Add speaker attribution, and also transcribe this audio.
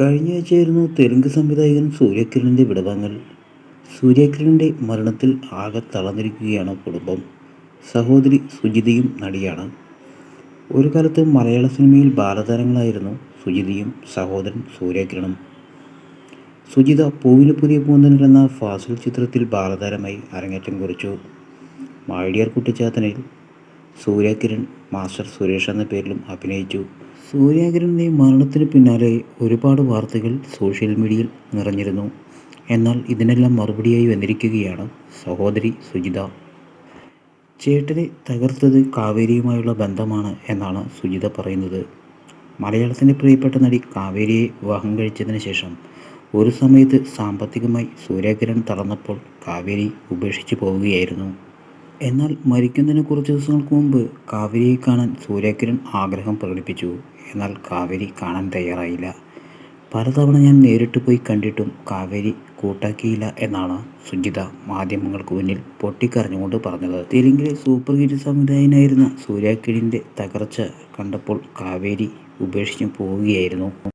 Speaker 1: കഴിഞ്ഞ ആഴ്ചയായിരുന്നു തെലുങ്ക് സംവിധായകൻ സൂര്യകിരണിന്റെ വിടവാങ്ങൽ. സൂര്യകിരണിന്റെ മരണത്തിൽ ആകെ തളർന്നിരിക്കുകയാണ് കുടുംബം. സഹോദരി സുജിതയും നടിയാണ്. ഒരു കാലത്ത് മലയാള സിനിമയിൽ ബാലതാരങ്ങളായിരുന്നു സുജിതയും സഹോദരൻ സൂര്യകിരണും. സുജിത പൂവിന് പുതിയ പൂന്തനൽ എന്ന ഫാസിൽ ചിത്രത്തിൽ ബാലതാരമായി അരങ്ങേറ്റം കുറിച്ചു. മാഴിയാർ കുട്ടിച്ചാത്തനിൽ സൂര്യകിരൺ മാസ്റ്റർ സുരേഷ് എന്ന പേരിലും അഭിനയിച്ചു. സൂര്യകിരണിന്റെ മരണത്തിന് പിന്നാലെ ഒരുപാട് വാർത്തകൾ സോഷ്യൽ മീഡിയയിൽ നിറഞ്ഞിരുന്നു. എന്നാൽ ഇതിനെല്ലാം മറുപടിയായി വന്നിരിക്കുകയാണ് സഹോദരി സുജിത. ചേട്ടനെ തകർത്തത് കാവേരിയുമായുള്ള ബന്ധമാണ് എന്നാണ് സുജിത പറയുന്നത്. മലയാളത്തിന്റെ പ്രിയപ്പെട്ട നടി കാവേരിയെ വിവാഹം കഴിച്ചതിന് ശേഷം ഒരു സമയത്ത് സാമ്പത്തികമായി സൂര്യകിരൺ തളർന്നപ്പോൾ കാവേരി ഉപേക്ഷിച്ചു പോവുകയായിരുന്നു. എന്നാൽ മരിക്കുന്നതിന് കുറച്ച് ദിവസങ്ങൾക്ക് മുമ്പ് കാവേരിയെ കാണാൻ സൂര്യകിരൺ ആഗ്രഹം പ്രകടിപ്പിച്ചു. എന്നാൽ കാവേരി കാണാൻ തയ്യാറായില്ല. പലതവണ ഞാൻ നേരിട്ട് പോയി കണ്ടിട്ടും കാവേരി കൂട്ടാക്കിയില്ല എന്നാണ് സുജിത മാധ്യമങ്ങൾക്ക് മുന്നിൽ പൊട്ടിക്കരഞ്ഞുകൊണ്ട് പറഞ്ഞത്. തെലുങ്കിലെ സൂപ്പർ ഹിറ്റ് സംവിധായകനായിരുന്ന സൂര്യാക്കിടിന്റെ തകർച്ച കണ്ടപ്പോൾ കാവേരി ഉപേക്ഷിച്ചു പോവുകയായിരുന്നു.